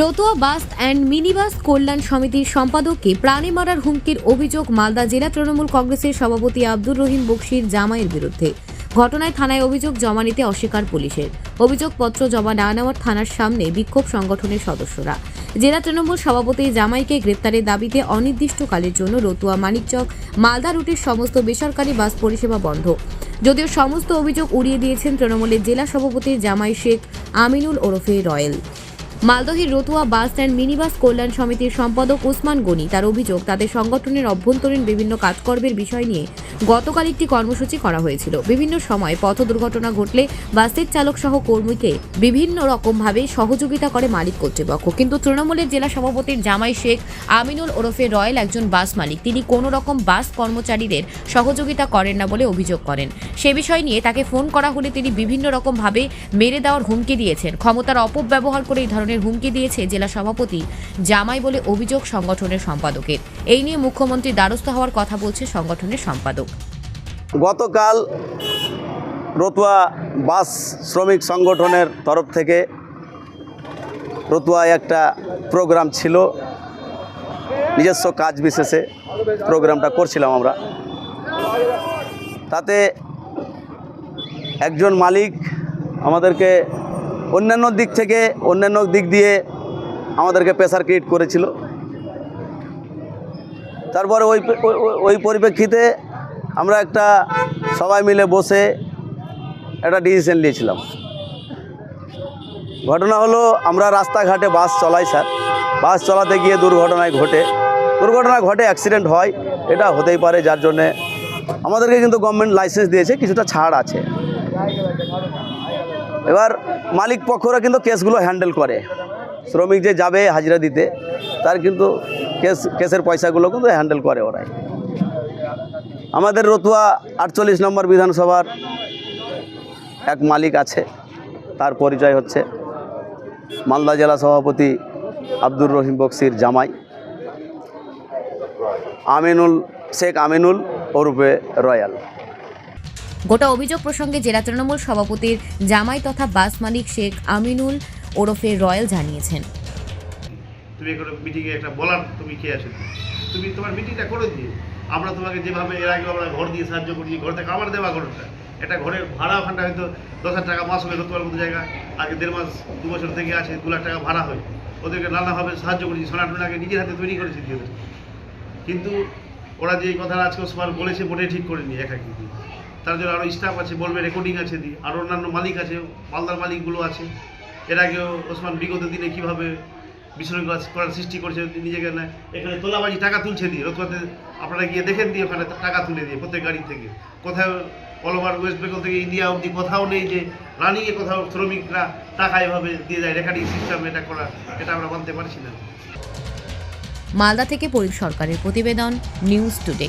Ratua bus and minibus কল্যাণ সমিতির সম্পাদককে প্রাণে মারার হুমকির অভিযোগ মালদা জেলা তৃণমূল কংগ্রেসের সভাপতি আব্দুর রহিম বক্সির জামাইয়ের বিরুদ্ধে। ঘটনায় থানায় অভিযোগ জমা নিতে অস্বীকার পুলিশের। অভিযোগপত্র জমা না নেওয়ার থানার সামনে বিক্ষোভ সংগঠনের সদস্যরা। জেলা তৃণমূল সভাপতি জামাইকে গ্রেপ্তারের দাবিতে অনির্দিষ্টকালের জন্য রতুয়া মানিকচক মালদা রুটের সমস্ত বেসরকারি বাস পরিষেবা বন্ধ। যদিও সমস্ত অভিযোগ উড়িয়ে দিয়েছেন তৃণমূলের জেলা সভাপতি জামাই শেখ আমিনুল ওরফে রয়েল। মালদহের রতুয়া বাস স্ট্যান্ড মিনিবাস কল্যাণ সমিতির সম্পাদক ওসমান গনি তার অভিযোগ, তাদের সংগঠনের অভ্যন্তরীণ বিভিন্ন কাজকর্মের বিষয় নিয়ে গতকাল একটি কর্মসূচি করা হয়েছিল। বিভিন্ন সময় পথ দুর্ঘটনা ঘটলে বাসের চালক সহ কর্মীকে বিভিন্ন রকমভাবে সহযোগিতা করে মালিক কর্তৃপক্ষ। কিন্তু তৃণমূলের জেলা সভাপতির জামাই শেখ আমিনুল ওরফে রয়েল একজন বাস মালিক। তিনি কোনো রকম বাস কর্মচারীদের সহযোগিতা করেন না বলে অভিযোগ করেন। সে বিষয় নিয়ে তাকে ফোন করা হলে তিনি বিভিন্ন রকমভাবে মেরে দেওয়ার হুমকি দিয়েছেন। ক্ষমতার অপব্যবহার করে এই ধরনের হুমকি দিয়েছে জেলা সভাপতি জামাই বলে অভিযোগ সংগঠনের সম্পাদকের। এই নিয়ে মুখ্যমন্ত্রী দ্বারস্থ হওয়ার কথা বলছে সংগঠনের সম্পাদক। গতকাল রতুয়া বাস শ্রমিক সংগঠনের তরফ থেকে রতুয়ায় একটা প্রোগ্রাম ছিল। নিজস্ব কাজ বিশেষে প্রোগ্রামটা করছিলাম আমরা। তাতে একজন মালিক আমাদেরকে অন্যান্য দিক থেকে, অন্যান্য দিক দিয়ে আমাদেরকে প্রেসার ক্রিয়েট করেছিল। তারপরে ওই- ওই পরিপ্রেক্ষিতে আমরা একটা সবাই মিলে বসে একটা ডিসিশন নিয়েছিলাম। ঘটনা হলো, আমরা রাস্তাঘাটে বাস চলাই স্যার বাস চলাতে গিয়ে দুর্ঘটনায় ঘটে। দুর্ঘটনা ঘটে অ্যাক্সিডেন্ট হয়, এটা হতেই পারে, যার জন্যে আমাদেরকে কিন্তু গভর্নমেন্ট লাইসেন্স দিয়েছে, কিছুটা ছাড় আছে। এবার মালিক পক্ষরা কিন্তু কেসগুলো হ্যান্ডেল করে। শ্রমিক যে যাবে হাজিরা দিতে, তার কিন্তু কেস, কেসের পয়সাগুলো কিন্তু হ্যান্ডেল করে ওরাই। আমাদের রতুয়া আটচল্লিশ নম্বর বিধানসভার এক মালিক আছে, তার পরিচয় হচ্ছে মালদা জেলা সভাপতি আব্দুর রহিম বক্সির জামাই। আমিনুল, শেখ আমিনুল ওরূপে রয়্যাল গোটা অভিযোগ প্রসঙ্গে জেলা তৃণমূল সভাপতির জামাই তথা বাস মালিক শেখ আমিনুল ওরফে রয়্যাল জানিয়েছেন। তুমি মিটিংয়ে একটা বলার, তুমি কে আছো? তুমি তোমার মিটিংটা করে দিয়ে আমরা তোমাকে যেভাবে এর আগে আমরা ঘর দিয়ে সাহায্য করি ঘর থেকে আমার দেওয়া ঘরটা। একটা ঘরের ভাড়া ওখানটা হয়তো দশ হাজার টাকা মাস হয়ে তোমার মতো জায়গা। আগে দেড় মাস, দু বছর থেকে আছে, দু লাখ টাকা ভাড়া হয়। ওদেরকে নানাভাবে সাহায্য করেছি সোনাটুনাকে নিজের হাতে তৈরি করেছি দিয়ে কিন্তু ওরা যে কথাটা আজকে সবার বলেছে মোটেই ঠিক করেনি একা কিন্তু তার জন্য আরও স্টাফ আছে, বলবে রেকর্ডিং আছে দিয়ে। আর অন্যান্য মালিক আছে, মালদার মালিকগুলো আছে। এর আগেও ওসমান বিগত দিনে কীভাবে বিশৃঙ্খলা করার সৃষ্টি করছে নিজেকে না এখানে তোলাবাজি টাকা তুলছে দিয়ে। রতুয়াতে আপনারা গিয়ে দেখেন দিয়ে ওখানে টাকা তুলে দিয়ে প্রত্যেক গাড়ি থেকে। কোথাও অল ওভার ওয়েস্ট বেঙ্গল থেকে ইন্ডিয়া অবধি কোথাও নেই যে রানিংয়ে কোথাও শ্রমিকরা টাকা এভাবে দিয়ে যায়। রেকর্ডিং সিস্টেম এটা করা এটা আমরা মানতে পারছি না। মালদা থেকে পরিক সরকারের প্রতিবেদন নিউজ টুডে